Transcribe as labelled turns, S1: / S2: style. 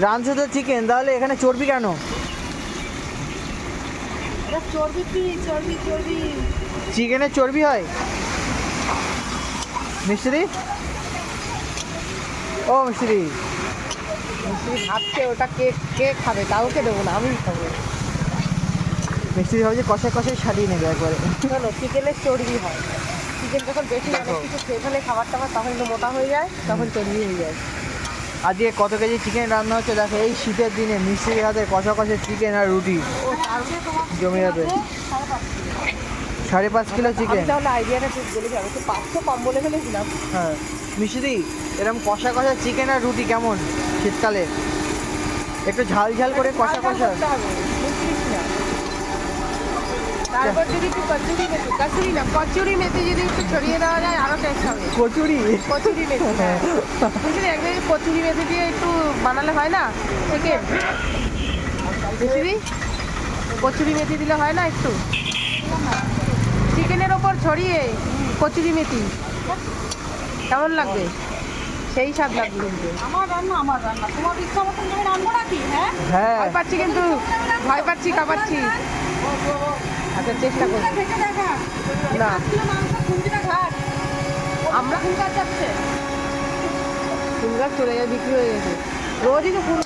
S1: রাঁধছে তো চিকেন তাহলে এখানে চর্বি কেন?
S2: চর্বি কি? চর্বি চর্বি।
S1: চিকেনের চর্বি হয়? মিস্ত্রি? ও মিস্ত্রি।
S2: মিস্ত্রি ভাবছে ওটা কে কে খাবে? কাউকে দেবো না আমিই খাব।
S1: মিস্ত্রি ভাবছে কষায় কষায় সারিয়ে নেবে একবারে।
S2: শোনো চিকেনের চর্বি হয়। চিকেন যখন বেশি অনেক কিছু খেয়ে ফেলে খাবার টাবার তখন মোটা হয়ে যায় তখন চর্বি হয়ে যায়।
S1: আজকে কত কেজি চিকেন রান্না হচ্ছে? দেখো এই শীতের দিনে মিস্ত্রি হাতে কষা কষা চিকেন আর রুটি জমে যাবে সাড়ে পাঁচ কিলো চিকেন
S2: তাহলে আইডিয়াটা ঠিক বলে যাবে তো পাঁচশো কম বলে ফেলেছিলাম।
S1: হ্যাঁ। মিস্ত্রি এরকম কষা কষা চিকেন আর রুটি কেমন শীতকালে? একটু ঝাল ঝাল করে কষা কষা
S2: করতে হবে, বুঝছিস না? তারপর যদি একটু কচুরি মেথি কচুরি না কচুরি মেথি যদি একটু ছড়িয়ে দেওয়া যায় আরও টেস্ট হবে।
S1: কচুরি?
S2: কচুরি মেথি হ্যাঁ। বুঝলি একদিন কচুরি মেথি দিয়ে একটু বানালে হয় না? চিকেন বুঝলি কচুরি মেথি দিলে হয় না একটু? চিকেনের ওপর ছড়িয়ে কচুরি মেথি। কেমন লাগবে? সেই স্বাদ লাগবে।
S3: আমার রান্না আমার রান্না। তোমার ইচ্ছা মতন তুমি রান্না নাকি হ্যাঁ?
S1: হ্যাঁ।
S2: পাচ্ছি কিন্তু ভয় পাচ্ছি কাপাচ্ছি। আচ্ছা চেষ্টা
S3: করি
S2: না। আমরা
S3: খুঁজার যাচ্ছে।
S2: ফুল গাছ চলে যায় বিক্রি হয়ে গেছে। রোজই তো ফুল